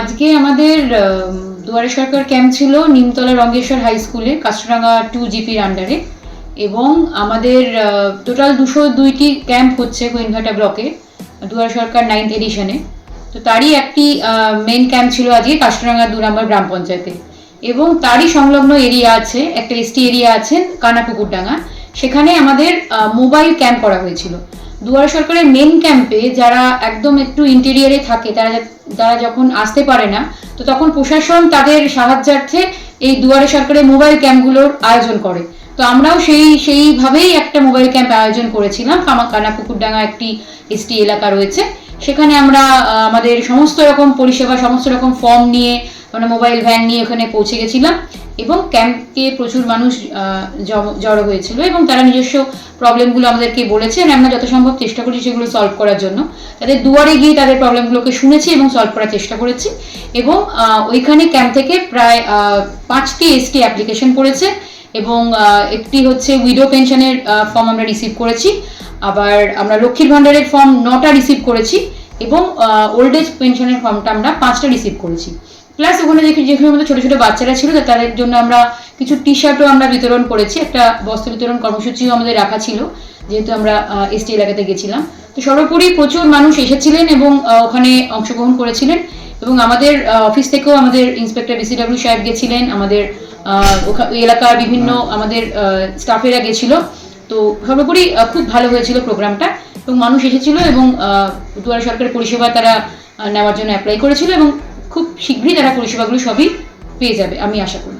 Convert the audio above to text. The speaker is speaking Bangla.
আজকে আমাদের আম, দুয়ারে সরকার ক্যাম্প ছিল নিমতলা রঙ্গেশ্বর হাই স্কুলে কাস্টরাঙ্গা টু জিপির আন্ডারে এবং আমাদের টোটাল দুশো দুইটি ক্যাম্প হচ্ছে গোয়েনঘাটা ব্লকে দুয়ারে সরকার নাইন্থ এডিশনে তো তারই একটি মেন ক্যাম্প ছিল আজকে কাস্টরাঙ্গা দু নম্বর গ্রাম পঞ্চায়েতে। এবং তারই সংলগ্ন এরিয়া আছে একটা এসটি এরিয়া আছে কানাপুকুরডাঙ্গা। সেখানে আমাদের মোবাইল ক্যাম্প করা হয়েছিল। দুয়ারে সরকারের মেন ক্যাম্পে যারা একদম একটু ইন্টেরিয়ারে থাকে, তারা তারা যখন আসতে পারে না, তো তখন প্রশাসন তাদের সাহায্যার্থে এই দুয়ারে সরকারের মোবাইল ক্যাম্পগুলোর আয়োজন করে। তো আমরাও সেই, সেইভাবেই একটা মোবাইল ক্যাম্প আয়োজন করেছিলাম। কামা পুকুরডাঙ্গা একটি এসটি এলাকা রয়েছে। সেখানে আমরা আমাদের সমস্ত রকম পরিষেবা, সমস্ত রকম ফর্ম নিয়ে মানে মোবাইল ভ্যান নিয়ে ওখানে পৌঁছে গেছিলাম এবং ক্যাম্পে প্রচুর মানুষ জড়ো হয়েছিল এবং তারা নিজস্ব প্রবলেমগুলো আমাদেরকে বলেছে আর আমরা যত সম্ভব চেষ্টা করেছি সেগুলো সলভ করার জন্য। তাদের দুয়ারে গিয়ে তাদের প্রবলেমগুলোকে শুনেছি এবং সলভ করার চেষ্টা করেছি এবং ওইখানে ক্যাম্প থেকে প্রায় পাঁচটি এসটি অ্যাপ্লিকেশন করেছে এবং একটি হচ্ছে উইডো পেনশনের ফর্ম আমরা রিসিভ করেছি। আবার আমরা লক্ষ্মীর ভাণ্ডারের ফর্ম নটা রিসিভ করেছি এবং ওল্ড এজ পেনশনের ফর্মটা আমরা পাঁচটা রিসিভ করেছি। প্লাস ওখানে দেখি যেখানে আমাদের ছোটো ছোটো বাচ্চারা ছিল তাদের জন্য আমরা কিছু টি শার্টও আমরা বিতরণ করেছি। একটা বস্ত্র বিতরণ কর্মসূচিও আমাদের রাখা ছিল, যেহেতু আমরা এসটি এলাকাতে গেছিলাম। তো সর্বোপরি প্রচুর মানুষ এসেছিলেন এবং ওখানে অংশগ্রহণ করেছিলেন এবং আমাদের অফিস থেকেও আমাদের ইন্সপেক্টর বিসিডব্লিউ সাহেব গেছিলেন, আমাদের এলাকার বিভিন্ন আমাদের স্টাফেরা গেছিল। তো সর্বোপরি খুব ভালো হয়েছিল প্রোগ্রামটা এবং মানুষ এসেছিল এবং দুয়ারে সরকারের পরিষেবা তারা নেওয়ার জন্য অ্যাপ্লাই করেছিল এবং শীঘ্রই তারা পরিষেবাগুলো সবই পেয়ে যাবে আমি আশা করি।